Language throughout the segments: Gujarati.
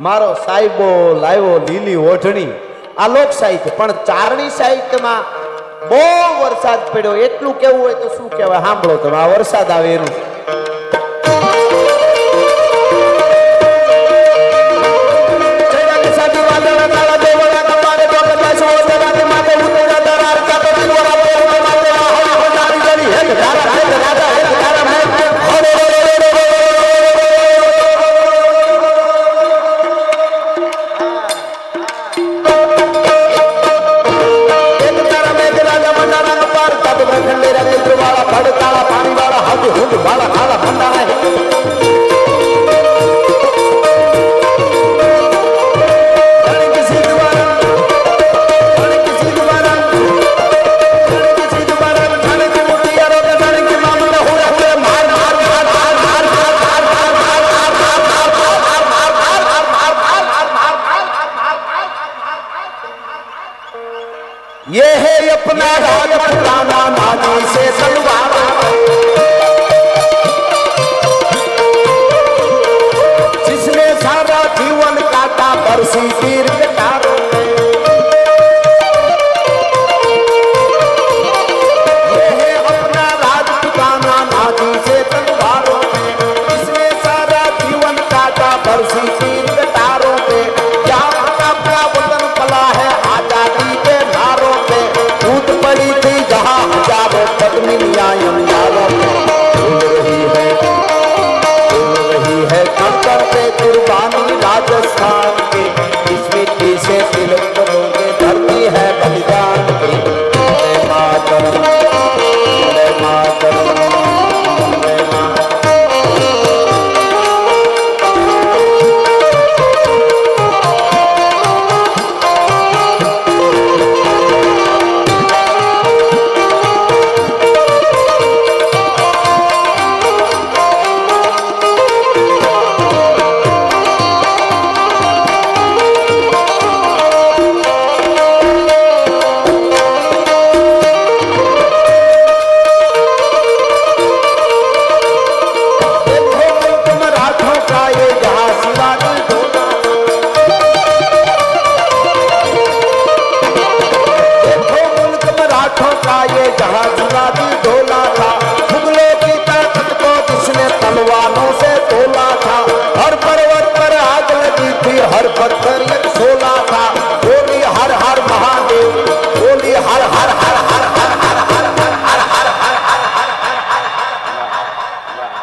મારો સાહેબો લાવ્યો લીલી ઓઢણી. આ લોક સાહિત્ય પણ ચારણી સાહિત્યમાં બહુ વરસાદ પડ્યો. એટલું કેવું હોય તો શું કહેવાય? સાંભળો તમે, આ વરસાદ આવે એનું. Obrigado,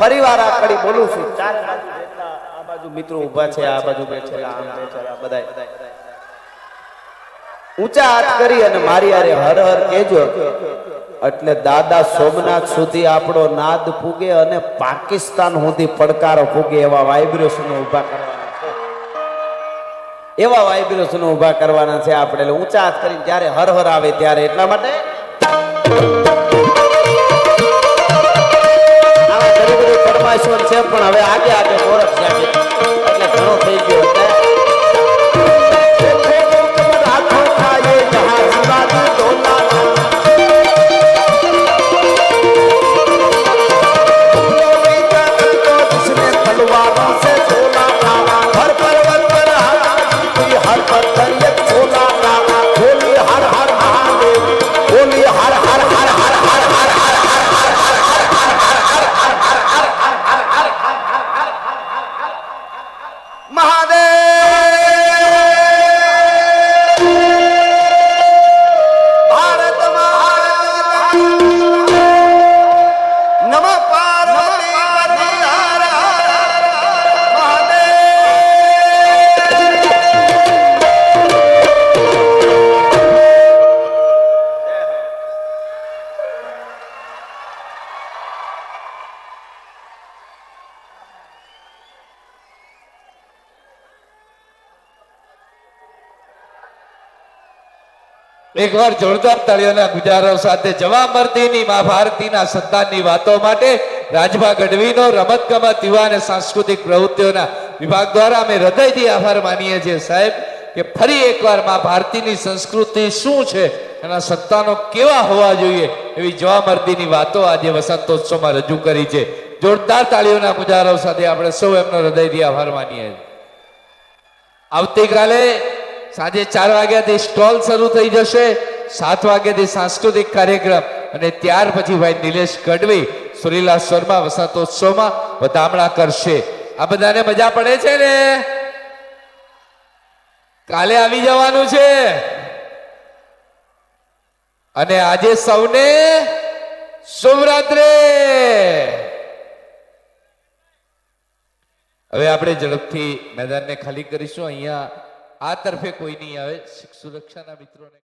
ફરી વાર આ કડી બોલું છું. ચારે બાજુ આ બાજુ મિત્રો ઊભા છે આ બાજુ બેઠેલા આમ બેઠેલા બધા ઊંચા હાથ કરી અને મારી આરે હર હર કેજો એટલે દાદા સોમનાથ સુધી આપણો નાદ ફૂગે અને પાકિસ્તાન સુધી પડકારો ફૂગે એવા વાઇબ્રેશનો ઊભા કરવાના છે. એવા વાઇબ્રેશનો ઊભા કરવાના છે આપણે. ઊંચા હાથ કરીને જ્યારે હર હર આવે ત્યારે એટલા માટે બધી છે પણ હવે આગે આગે ગોરખ છે એટલે ઘણો થઈ ગયો. એકવાર જોરદાર તાળીઓના ગુજારો સાથે જવા મરદીની મા ભારતીના સંતાનની વાતો માટે રાજભા ગઢવીનો રમત ગમત યુવા અને સાંસ્કૃતિક પ્રવૃત્તિઓના વિભાગ દ્વારા અમે હૃદયથી આભાર માનીએ છીએ સાહેબ કે ફરી એકવાર મા ભારતીની સંસ્કૃતિ શું છે? એના સંતાનો કેવા હોવા જોઈએ? એવી જવા મરતીની વાતો આજે વસંતોત્સવમાં રજૂ કરી છે. જોરદાર તાળીઓના ગુજારો સાથે આપણે સૌ એમનો હૃદયથી આભાર માનીએ આવતીકાલે સાંજે ચાર વાગ્યાથી સ્ટોલ શરૂ થઈ જશે. સાત વાગ્યાથી સાંસ્કૃતિક કાર્યક્રમ અને ત્યાર પછી ભાઈ નિલેશ ગઢવી, સુરીલા સ્વરમાં વસંતોત્સવમાં વધામણા કરશે. આ બધાને મજા પડે છે ને? કાલે આવી જવાનું છે. અને આજે સૌને શુભરાત્રે! હવે આપણે ઝડપથી મેદાનને ખાલી કરીશું. અહીંયા આ તરફે કોઈ નહીં આવે. સુરક્ષાના મિત્રોને